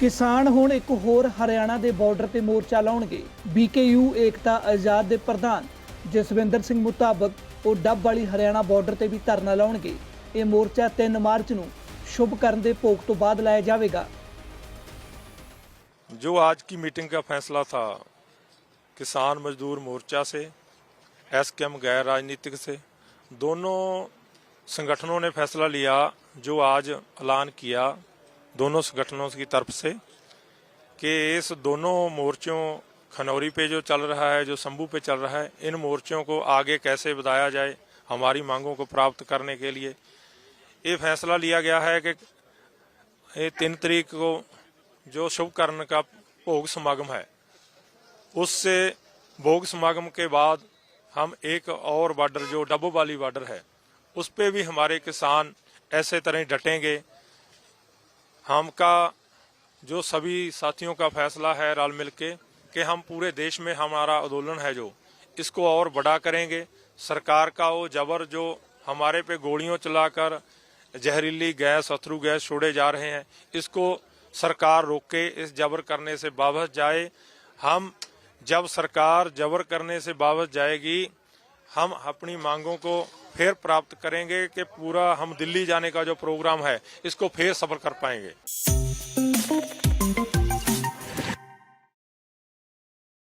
ਕਿਸਾਨ ਹੁਣ ਇੱਕ ਹੋਰ ਹਰਿਆਣਾ ਦੇ ਬਾਰਡਰ ਤੇ ਮੋਰਚਾ ਲਾਉਣਗੇ ਬੀਕੇਯੂ ਏਕਤਾ ਆਜ਼ਾਦ ਦੇ ਪ੍ਰਧਾਨ ਜਸਵਿੰਦਰ ਸਿੰਘ ਮੁਤਾਬਕ ਉਹ ਡੱਬ ਵਾਲੀ ਹਰਿਆਣਾ ਬਾਰਡਰ ਤੇ ਵੀ ਧਰਨਾ ਲਾਉਣਗੇ ਇਹ ਮੋਰਚਾ 3 ਮਾਰਚ ਨੂੰ ਸ਼ੁਭ ਕਰਨ ਦੇ ਭੋਗ ਤੋਂ ਬਾਅਦ ਲਾਇਆ ਜਾਵੇਗਾ जो आज की मीटिंग का फैसला था किसान मजदूर मोर्चा से एसकेएम गैर राजनीतिक से दोनों संगठनों ने फैसला लिया जो आज ऐलान किया दोनों संगठनों की तरफ़ से कि इस दोनों मोर्चों, खनौरी पे जो चल रहा है, जो शंभू पे चल रहा है, इन मोर्चों को आगे कैसे बताया जाए, हमारी मांगों को प्राप्त करने के लिए। ये फैसला लिया गया है कि ये तीन तरीक को जो शुभकर्ण का भोग समागम है, उससे भोग समागम के बाद हम एक और बॉर्डर, जो डब्बो वाली बॉर्डर है, उस पर भी हमारे किसान ऐसे तरह डटेंगे हमका जो सभी साथियों का फैसला है रल मिल के, कि हम पूरे देश में हमारा आंदोलन है जो, इसको और बड़ा करेंगे। सरकार का वो जबर जो हमारे पे गोलियों चलाकर जहरीली गैस, अथरू गैस छोड़े जा रहे हैं, इसको सरकार रोके इस जबर करने से वापस जाए। हम, जब सरकार जबर करने से वापस जाएगी, हम अपनी मांगों को फिर प्राप्त करेंगे कि पूरा हम दिल्ली जाने का जो प्रोग्राम है, इसको फिर सफल कर पाएँगे।